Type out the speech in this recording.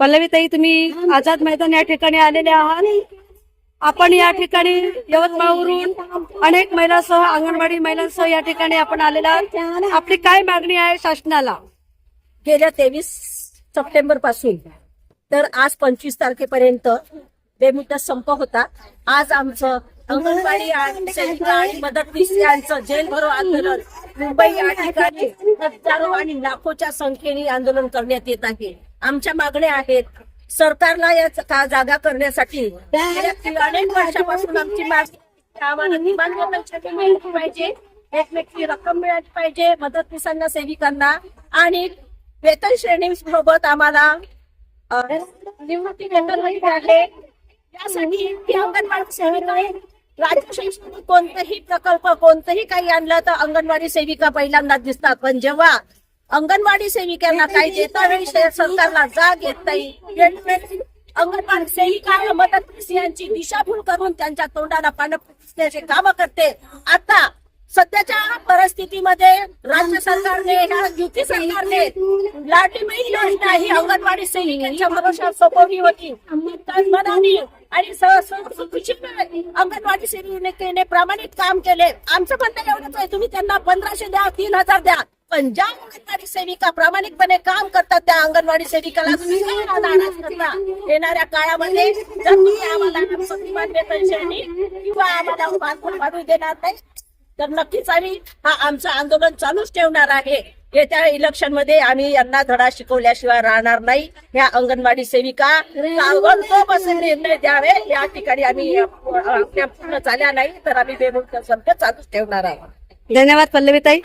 पल्लवीताई तुम्ही आझाद मैदान या ठिकाणी आलेले आहात. आपण या ठिकाणी यवतमाळवरून अनेक महिलांसह अंगणवाडी महिलांसह या ठिकाणी आपण आलेला आहात. आपली काय मागणी आहे शासनाला? गेल्या तेवीस सप्टेंबरपासून तर आज पंचवीस तारखेपर्यंत बेमुद्दा संप होता. आज आमचं अंगणवाडी आणि आणि मदतनीस यांचं जेल भरो आंदोलन मुंबई या ठिकाणी हजारो आणि लाखोच्या संख्येने आंदोलन करण्यात येत आहे. आमच्या मागण्या आहेत. सरकारला या जागा करण्यासाठी अनेक वर्षापासून आमची मागणी किमान मिळाली पाहिजे. एक व्यक्ती रक्कम मिळाली पाहिजे. मदतनीसांना सेविकांना. आणि वेतन श्रेणी सोबत आम्हाला निवृत्ती वेतन आहे यासाठी अंगणवाडी सेविका राज्य शासनाने कोणताही प्रकल्प कोणतंही काही आणलं तर अंगणवाडी सेविका पहिल्यांदा दिसतात. पण जेव्हा अंगणवाडी सेविकांना काही देता वेळी सरकारला जाग येत नाही. अंगणवाडी सेविका मदत यांची दिशाभूल करून त्यांच्या तोंडाला पानं काम करते. आता सध्याच्या परिस्थितीमध्ये राज्य सरकारने युती सरकारने लाडली बहीण योजना ही अंगणवाडी सेविकांच्या भरोशावर सोपवली होती. मनाने आणि अंगणवाडी सेविकेने प्रामाणिक काम केले. आमचं म्हणणं एवढंच आहे तुम्ही त्यांना पंधराशे द्या तीन हजार द्या. पण ज्या अंगणवाडी सेविका प्रामाणिकपणे काम करतात त्या अंगणवाडी सेविकाला तुम्ही करता? येणाऱ्या काळामध्ये जर तुम्ही आम्हाला सन्मान किंवा आम्हाला देणार नाही तर नक्कीच आम्ही हा आमचं आंदोलन चालूच ठेवणार आहे. येत्या इलेक्शनमध्ये आम्ही यांना धडा शिकवल्याशिवाय राहणार नाही. ह्या अंगणवाडी सेविका निर्णय द्यावे. या ठिकाणी आम्ही पूर्ण झाल्या नाही तर आम्ही बेमुक्त संप चालूच ठेवणार आहोत. धन्यवाद पल्लवीताई.